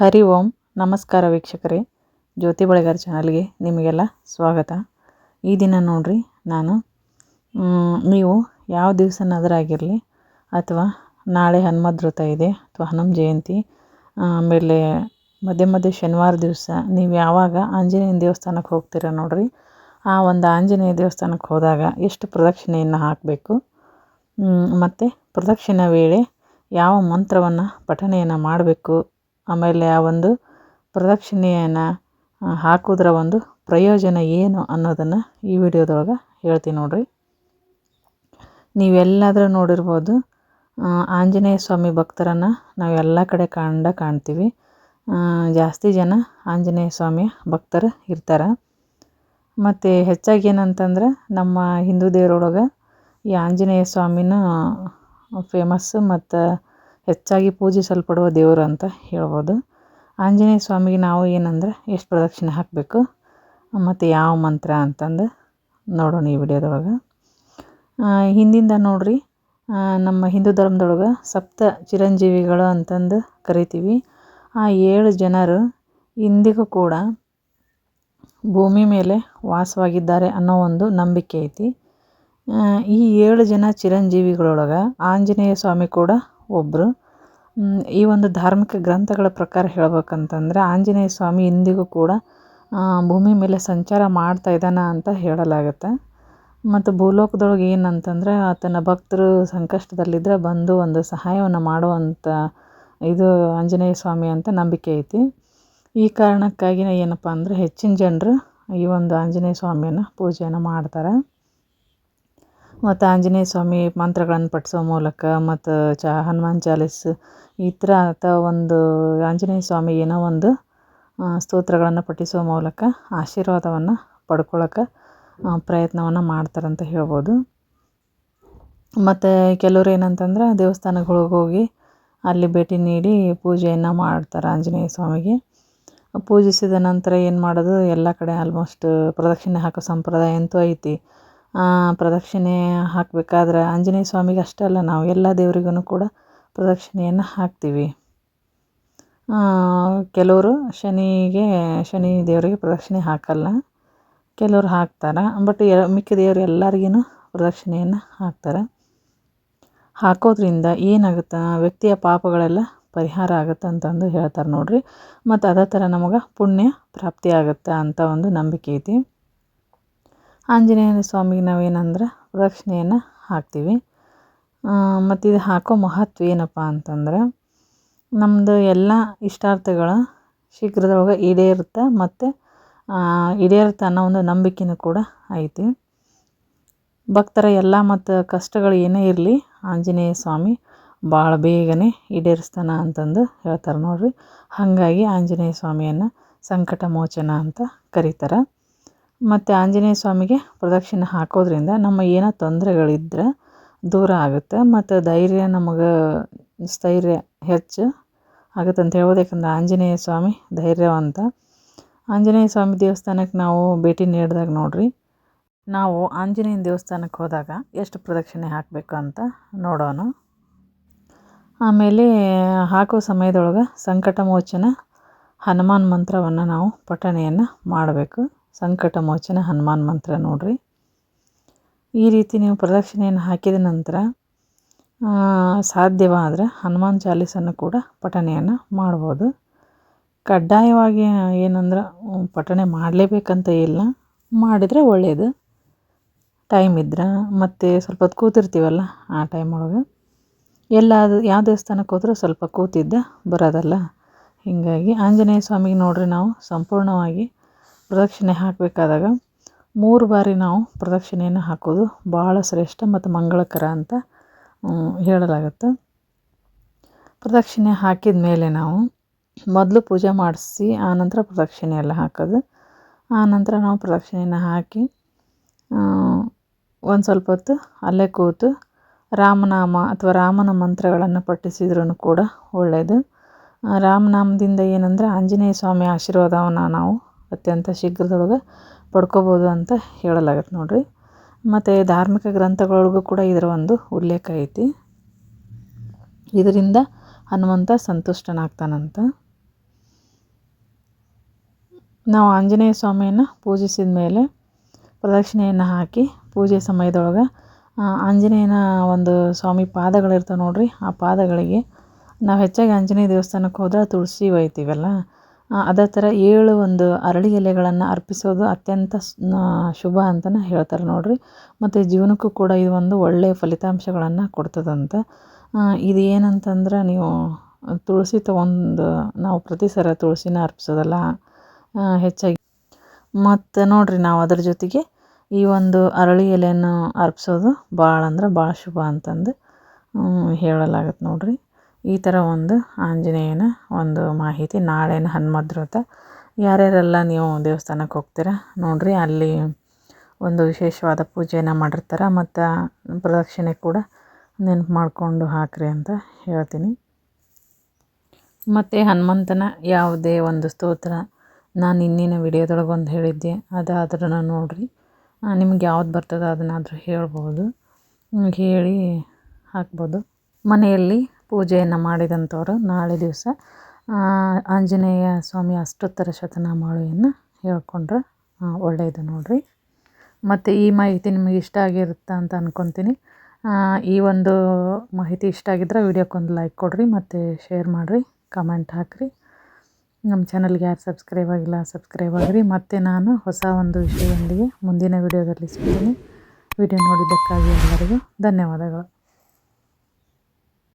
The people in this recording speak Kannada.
ಹರಿ ಓಂ. ನಮಸ್ಕಾರ ವೀಕ್ಷಕರೇ. ಜ್ಯೋತಿ ಬಳೆಗಾರ ಚಾನಲ್ಗೆ ನಿಮಗೆಲ್ಲ ಸ್ವಾಗತ. ಈ ದಿನ ನೋಡ್ರಿ, ನಾನು ನೀವು ಯಾವ ದಿವಸನಾದರೂ ಆಗಿರಲಿ ಅಥವಾ ನಾಳೆ ಹನುಮದ್ ವ್ರತ ಇದೆ ಅಥವಾ ಹನುಮ ಜಯಂತಿ ಆಮೇಲೆ ಮಧ್ಯೆ ಮಧ್ಯೆ ಶನಿವಾರ ದಿವಸ, ನೀವು ಯಾವಾಗ ಆಂಜನೇಯನ ದೇವಸ್ಥಾನಕ್ಕೆ ಹೋಗ್ತೀರ ನೋಡ್ರಿ. ಆ ಒಂದು ಆಂಜನೇಯ ದೇವಸ್ಥಾನಕ್ಕೆ ಹೋದಾಗ ಎಷ್ಟು ಪ್ರದಕ್ಷಿಣೆಯನ್ನು ಹಾಕಬೇಕು? ಮತ್ತು ಪ್ರದಕ್ಷಿಣೆ ವೇಳೆ ಯಾವ ಮಂತ್ರವನ್ನು ಪಠಣೆಯನ್ನು ಮಾಡಬೇಕು? ಆಮೇಲೆ ಆ ಒಂದು ಪ್ರದಕ್ಷಿಣೆಯನ್ನು ಹಾಕೋದ್ರ ಒಂದು ಪ್ರಯೋಜನ ಏನು ಅನ್ನೋದನ್ನು ಈ ವಿಡಿಯೋದೊಳಗೆ ಹೇಳ್ತೀನಿ ನೋಡಿರಿ. ನೀವೆಲ್ಲಾದರೂ ನೋಡಿರ್ಬೋದು ಆಂಜನೇಯ ಸ್ವಾಮಿ ಭಕ್ತರನ್ನು ನಾವು ಎಲ್ಲ ಕಡೆ ಕಂಡ ಕಾಣ್ತೀವಿ. ಜಾಸ್ತಿ ಜನ ಆಂಜನೇಯ ಸ್ವಾಮಿಯ ಭಕ್ತರು ಇರ್ತಾರೆ. ಮತ್ತು ಹೆಚ್ಚಾಗಿ ಏನಂತಂದ್ರೆ ನಮ್ಮ ಹಿಂದೂ ದೇವರೊಳಗೆ ಈ ಆಂಜನೇಯ ಸ್ವಾಮಿನೂ ಫೇಮಸ್ ಮತ್ತು ಹೆಚ್ಚಾಗಿ ಪೂಜಿಸಲ್ಪಡುವ ದೇವರು ಅಂತ ಹೇಳ್ಬೋದು. ಆಂಜನೇಯ ಸ್ವಾಮಿಗೆ ನಾವು ಏನಂದ್ರೆ ಎಷ್ಟು ಪ್ರದಕ್ಷಿಣೆ ಹಾಕಬೇಕು? ಮತ್ತು ಯಾವ ಮಂತ್ರ ಅಂತಂದು ನೋಡೋಣ ಈ ವಿಡಿಯೋದೊಳಗೆ. ಹಿಂದಿಂದ ನೋಡ್ರಿ. ನಮ್ಮ ಹಿಂದೂ ಧರ್ಮದೊಳಗೆ ಸಪ್ತ ಚಿರಂಜೀವಿಗಳು ಅಂತಂದು ಕರಿತೀವಿ. ಆ ಏಳು ಜನರು ಇಂದಿಗೂ ಕೂಡ ಭೂಮಿ ಮೇಲೆ ವಾಸವಾಗಿದ್ದಾರೆ ಅನ್ನೋ ಒಂದು ನಂಬಿಕೆ ಐತಿ. ಈ ಏಳು ಜನ ಚಿರಂಜೀವಿಗಳೊಳಗೆ ಆಂಜನೇಯ ಸ್ವಾಮಿ ಕೂಡ ಒಬ್ಬರು ಈ ಒಂದು ಧಾರ್ಮಿಕ ಗ್ರಂಥಗಳ ಪ್ರಕಾರ ಹೇಳ್ಬೇಕಂತಂದ್ರೆ ಆಂಜನೇಯ ಸ್ವಾಮಿ ಇಂದಿಗೂ ಕೂಡ ಭೂಮಿ ಮೇಲೆ ಸಂಚಾರ ಮಾಡ್ತಾ ಇದ್ದಾನ ಅಂತ ಹೇಳಲಾಗುತ್ತೆ. ಮತ್ತು ಭೂಲೋಕದೊಳಗೆ ಏನಂತಂದರೆ ಆತನ ಭಕ್ತರು ಸಂಕಷ್ಟದಲ್ಲಿದ್ದರೆ ಬಂದು ಒಂದು ಸಹಾಯವನ್ನು ಮಾಡುವಂಥ ಇದು ಆಂಜನೇಯ ಸ್ವಾಮಿ ಅಂತ ನಂಬಿಕೆ ಐತಿ. ಈ ಕಾರಣಕ್ಕಾಗಿ ಏನಪ್ಪ ಅಂದರೆ ಹೆಚ್ಚಿನ ಜನರು ಈ ಒಂದು ಆಂಜನೇಯ ಸ್ವಾಮಿಯನ್ನು ಪೂಜೆಯನ್ನು ಮಾಡ್ತಾರೆ. ಮತ್ತು ಆಂಜನೇಯ ಸ್ವಾಮಿ ಮಂತ್ರಗಳನ್ನು ಪಠಿಸೋ ಮೂಲಕ ಮತ್ತು ಚ ಹನುಮಾನ್ ಚಾಲೀಸ್ ಈ ಥರ ಅಥವಾ ಒಂದು ಆಂಜನೇಯ ಸ್ವಾಮಿ ಏನೋ ಒಂದು ಸ್ತೋತ್ರಗಳನ್ನು ಪಠಿಸುವ ಮೂಲಕ ಆಶೀರ್ವಾದವನ್ನು ಪಡ್ಕೊಳ್ಳೋಕೆ ಪ್ರಯತ್ನವನ್ನು ಮಾಡ್ತಾರಂತ ಹೇಳ್ಬೋದು. ಮತ್ತು ಕೆಲವ್ರು ಏನಂತಂದ್ರೆ ದೇವಸ್ಥಾನಗಳಿಗೆ ಹೋಗಿ ಅಲ್ಲಿ ಭೇಟಿ ನೀಡಿ ಪೂಜೆಯನ್ನು ಮಾಡ್ತಾರೆ ಆಂಜನೇಯ ಸ್ವಾಮಿಗೆ. ಪೂಜಿಸಿದ ನಂತರ ಏನು ಮಾಡೋದು, ಎಲ್ಲ ಕಡೆ ಆಲ್ಮೋಸ್ಟ್ ಪ್ರದಕ್ಷಿಣೆ ಹಾಕೋ ಸಂಪ್ರದಾಯ ಅಂತೂ ಐತಿ. ಪ್ರದಕ್ಷಿಣೆ ಹಾಕಬೇಕಾದ್ರೆ ಆಂಜನೇಯ ಸ್ವಾಮಿಗೆ ಅಷ್ಟೇ ಅಲ್ಲ, ನಾವು ಎಲ್ಲ ದೇವರಿಗೂ ಕೂಡ ಪ್ರದಕ್ಷಿಣೆಯನ್ನು ಹಾಕ್ತೀವಿ. ಕೆಲವರು ಶನಿಗೆ, ಶನಿ ದೇವರಿಗೆ ಪ್ರದಕ್ಷಿಣೆ ಹಾಕಲ್ಲ. ಕೆಲವ್ರು ಹಾಕ್ತಾರೆ ಬಟ್ ಮಿಕ್ಕ ದೇವರು ಎಲ್ಲರಿಗೂ ಪ್ರದಕ್ಷಿಣೆಯನ್ನು ಹಾಕ್ತಾರೆ. ಹಾಕೋದ್ರಿಂದ ಏನಾಗುತ್ತೆ ವ್ಯಕ್ತಿಯ ಪಾಪಗಳೆಲ್ಲ ಪರಿಹಾರ ಆಗುತ್ತೆ ಅಂತಂದು ಹೇಳ್ತಾರೆ ನೋಡಿರಿ. ಮತ್ತು ಅದೇ ಥರ ನಮಗೆ ಪುಣ್ಯ ಪ್ರಾಪ್ತಿ ಆಗುತ್ತೆ ಅಂತ ಒಂದು ನಂಬಿಕೆ ಐತಿ. ಆಂಜನೇಯ ಸ್ವಾಮಿಗೆ ನಾವೇನಂದ್ರೆ ಪ್ರದಕ್ಷಿಣೆಯನ್ನು ಹಾಕ್ತೀವಿ. ಮತ್ತು ಇದು ಹಾಕೋ ಮಹತ್ವ ಏನಪ್ಪ ಅಂತಂದ್ರೆ ನಮ್ಮದು ಎಲ್ಲ ಇಷ್ಟಾರ್ಥಗಳು ಶೀಘ್ರದೊಳಗೆ ಈಡೇರುತ್ತೆ ಮತ್ತು ಈಡೇರುತ್ತೆ ಅನ್ನೋ ಒಂದು ನಂಬಿಕೆನೂ ಕೂಡ ಐತಿ. ಭಕ್ತರ ಎಲ್ಲ ಮತ್ತು ಕಷ್ಟಗಳು ಏನೇ ಇರಲಿ ಆಂಜನೇಯ ಸ್ವಾಮಿ ಭಾಳ ಬೇಗನೆ ಈಡೇರಿಸ್ತಾನೆ ಅಂತಂದು ಹೇಳ್ತಾರೆ ನೋಡಿರಿ. ಹಾಗಾಗಿ ಆಂಜನೇಯ ಸ್ವಾಮಿಯನ್ನು ಸಂಕಟ ಮೋಚನ ಅಂತ ಕರೀತಾರೆ. ಮತ್ತು ಆಂಜನೇಯ ಸ್ವಾಮಿಗೆ ಪ್ರದಕ್ಷಿಣೆ ಹಾಕೋದ್ರಿಂದ ನಮ್ಮ ಏನೋ ತೊಂದರೆಗಳಿದ್ರೆ ದೂರ ಆಗುತ್ತೆ. ಮತ್ತು ಧೈರ್ಯ ನಮಗೆ ಸ್ಥೈರ್ಯ ಹೆಚ್ಚು ಆಗುತ್ತೆ ಅಂತ ಹೇಳ್ಬೋದು. ಯಾಕಂದ್ರೆ ಆಂಜನೇಯ ಸ್ವಾಮಿ ಧೈರ್ಯವಂತ. ಆಂಜನೇಯ ಸ್ವಾಮಿ ದೇವಸ್ಥಾನಕ್ಕೆ ನಾವು ಭೇಟಿ ನೀಡಿದಾಗ ನೋಡ್ರಿ, ನಾವು ಆಂಜನೇಯನ ದೇವಸ್ಥಾನಕ್ಕೆ ಹೋದಾಗ ಎಷ್ಟು ಪ್ರದಕ್ಷಿಣೆ ಹಾಕಬೇಕು ಅಂತ ನೋಡೋಣ. ಆಮೇಲೆ ಹಾಕೋ ಸಮಯದೊಳಗೆ ಸಂಕಟ ಮೋಚನ ಹನುಮಾನ್ ಮಂತ್ರವನ್ನು ನಾವು ಪಠಣೆಯನ್ನು ಮಾಡಬೇಕು. ಸಂಕಟ ಮೋಚನ ಹನುಮಾನ್ ಮಂತ್ರ ನೋಡ್ರಿ. ಈ ರೀತಿ ನೀವು ಪ್ರದಕ್ಷಿಣೆಯನ್ನು ಹಾಕಿದ ನಂತರ ಸಾಧ್ಯವಾದರೆ ಹನುಮಾನ್ ಚಾಲೀಸನ್ನು ಕೂಡ ಪಠಣೆಯನ್ನು ಮಾಡ್ಬೋದು. ಕಡ್ಡಾಯವಾಗಿ ಏನಂದ್ರೆ ಪಠಣೆ ಮಾಡಲೇಬೇಕಂತ ಇಲ್ಲ, ಮಾಡಿದರೆ ಒಳ್ಳೆಯದು ಟೈಮ್ ಇದ್ರೆ, ಮತ್ತು ಸ್ವಲ್ಪ ಹೊತ್ತು ಕೂತಿರ್ತೀವಲ್ಲ ಆ ಟೈಮ್ ಒಳಗೆ. ಎಲ್ಲ ಯಾವ ದೇವಸ್ಥಾನಕ್ಕೆ ಹೋದರೂ ಸ್ವಲ್ಪ ಕೂತಿದ್ದ ಬರೋದಲ್ಲ. ಹೀಗಾಗಿ ಆಂಜನೇಯ ಸ್ವಾಮಿಗೆ ನೋಡ್ರಿ ನಾವು, ಸಂಪೂರ್ಣವಾಗಿ ಪ್ರದಕ್ಷಿಣೆ ಹಾಕಬೇಕಾದಾಗ ಮೂರು ಬಾರಿ ನಾವು ಪ್ರದಕ್ಷಿಣೆಯನ್ನು ಹಾಕೋದು ಭಾಳ ಶ್ರೇಷ್ಠ ಮತ್ತು ಮಂಗಳಕರ ಅಂತ ಹೇಳಲಾಗುತ್ತೆ. ಪ್ರದಕ್ಷಿಣೆ ಹಾಕಿದ ಮೇಲೆ ನಾವು ಮೊದಲು ಪೂಜೆ ಮಾಡಿಸಿ, ಆನಂತರ ಪ್ರದಕ್ಷಿಣೆ ಎಲ್ಲ ಹಾಕೋದು. ಆನಂತರ ನಾವು ಪ್ರದಕ್ಷಿಣೆಯನ್ನು ಹಾಕಿ ಒಂದು ಸ್ವಲ್ಪ ಹೊತ್ತು ಅಲ್ಲೇ ಕೂತು ರಾಮನಾಮ ಅಥವಾ ರಾಮನ ಮಂತ್ರಗಳನ್ನು ಪಠಿಸಿದ್ರೂ ಕೂಡ ಒಳ್ಳೆಯದು ರಾಮನಾಮದಿಂದ ಏನಂದರೆ ಆಂಜನೇಯ ಸ್ವಾಮಿ ಆಶೀರ್ವಾದವನ್ನು ನಾವು ಅತ್ಯಂತ ಶೀಘ್ರದೊಳಗೆ ಪಡ್ಕೋಬೋದು ಅಂತ ಹೇಳಲಾಗತ್ತೆ ನೋಡಿರಿ. ಮತ್ತು ಧಾರ್ಮಿಕ ಗ್ರಂಥಗಳೊಳಗೂ ಕೂಡ ಇದರ ಒಂದು ಉಲ್ಲೇಖ ಐತಿ. ಇದರಿಂದ ಹನುಮಂತ ಸಂತುಷ್ಟನಾಗ್ತಾನಂತ. ನಾವು ಆಂಜನೇಯ ಸ್ವಾಮಿಯನ್ನು ಪೂಜಿಸಿದ ಮೇಲೆ ಪ್ರದಕ್ಷಿಣೆಯನ್ನು ಹಾಕಿ ಪೂಜೆ ಸಮಯದೊಳಗೆ ಆಂಜನೇಯನ ಒಂದು ಸ್ವಾಮಿ ಪಾದಗಳಿರ್ತಾವೆ ನೋಡಿರಿ. ಆ ಪಾದಗಳಿಗೆ ನಾವು ಹೆಚ್ಚಾಗಿ ಆಂಜನೇಯ ದೇವಸ್ಥಾನಕ್ಕೆ ಹೋದ್ರೆ ತುಳಸಿ ಒಯ್ತೀವಲ್ಲ ಅದೇ ಥರ ಏಳು ಒಂದು ಅರಳಿ ಎಲೆಗಳನ್ನು ಅರ್ಪಿಸೋದು ಅತ್ಯಂತ ಶುಭ ಅಂತಲೇ ಹೇಳ್ತಾರೆ ನೋಡಿರಿ. ಮತ್ತು ಜೀವನಕ್ಕೂ ಕೂಡ ಇದು ಒಂದು ಒಳ್ಳೆಯ ಫಲಿತಾಂಶಗಳನ್ನು ಕೊಡ್ತದಂತೆ. ಇದು ಏನಂತಂದ್ರೆ ನೀವು ತುಳಸಿ ತೊಗೊಂಡು ನಾವು ಪ್ರತಿ ಸಲ ತುಳಸಿನ ಅರ್ಪಿಸೋದಲ್ಲ ಹೆಚ್ಚಾಗಿ. ಮತ್ತು ನೋಡಿರಿ ನಾವು ಅದರ ಜೊತೆಗೆ ಈ ಒಂದು ಅರಳಿ ಎಲೆಯನ್ನು ಅರ್ಪಿಸೋದು ಭಾಳ ಅಂದ್ರೆ ಭಾಳ ಶುಭ ಅಂತಂದು ಹೇಳಲಾಗತ್ತೆ ನೋಡ್ರಿ. ಈ ಥರ ಒಂದು ಆಂಜನೇಯನ ಒಂದು ಮಾಹಿತಿ. ನಾಳೆನ ಹನುಮದ್ರೋತ. ಯಾರ್ಯಾರೆಲ್ಲ ನೀವು ದೇವಸ್ಥಾನಕ್ಕೆ ಹೋಗ್ತೀರಾ ನೋಡಿರಿ, ಅಲ್ಲಿ ಒಂದು ವಿಶೇಷವಾದ ಪೂಜೆಯನ್ನು ಮಾಡಿರ್ತಾರೆ ಮತ್ತು ಪ್ರದಕ್ಷಿಣೆ ಕೂಡ ನೆನ್ಪು ಮಾಡಿಕೊಂಡು ಹಾಕಿರಿ ಅಂತ ಹೇಳ್ತೀನಿ. ಮತ್ತು ಹನುಮಂತನ ಯಾವುದೇ ಒಂದು ಸ್ತೋತ್ರ ನಾನು ಇನ್ನಿನ ವಿಡಿಯೋದೊಳಗೊಂದು ಹೇಳಿದ್ದೆ ಅದಾದ್ರೂ ನೋಡಿರಿ. ನಿಮ್ಗೆ ಯಾವ್ದು ಬರ್ತದೋ ಅದನ್ನಾದರೂ ಹೇಳ್ಬೋದು. ಹೇಳಿ ಹಾಕ್ಬೋದು. ಮನೆಯಲ್ಲಿ ಪೂಜೆಯನ್ನು ಮಾಡಿದಂಥವರು ನಾಳೆ ದಿವಸ ಆಂಜನೇಯ ಸ್ವಾಮಿ ಅಷ್ಟೋತ್ತರ ಶತನಾಮಾವಳಿಯನ್ನು ಹೇಳ್ಕೊಂಡ್ರೆ ಒಳ್ಳೆಯದು ನೋಡಿರಿ. ಮತ್ತು ಈ ಮಾಹಿತಿ ನಿಮಗೆ ಇಷ್ಟ ಆಗಿರುತ್ತೆ ಅಂತ ಅಂದ್ಕೊತೀನಿ ಈ ಒಂದು ಮಾಹಿತಿ ಇಷ್ಟ ಆಗಿದ್ರೆ ವಿಡಿಯೋಕ್ಕೊಂದು ಲೈಕ್ ಕೊಡಿರಿ, ಮತ್ತು ಶೇರ್ ಮಾಡಿರಿ, ಕಮೆಂಟ್ ಹಾಕಿರಿ. ನಮ್ಮ ಚಾನಲ್ಗೆ ಯಾರು ಸಬ್ಸ್ಕ್ರೈಬ್ ಆಗಿಲ್ಲ, ಸಬ್ಸ್ಕ್ರೈಬ್ ಆಗಿರಿ. ಮತ್ತು ನಾನು ಹೊಸ ಒಂದು ವಿಷಯದೊಂದಿಗೆ ಮುಂದಿನ ವಿಡಿಯೋದಲ್ಲಿ ಸಿಗ್ತೀನಿ. ವಿಡಿಯೋ ನೋಡಿದ್ದಕ್ಕಾಗಿ ಎಲ್ಲರಿಗೂ ಧನ್ಯವಾದಗಳು.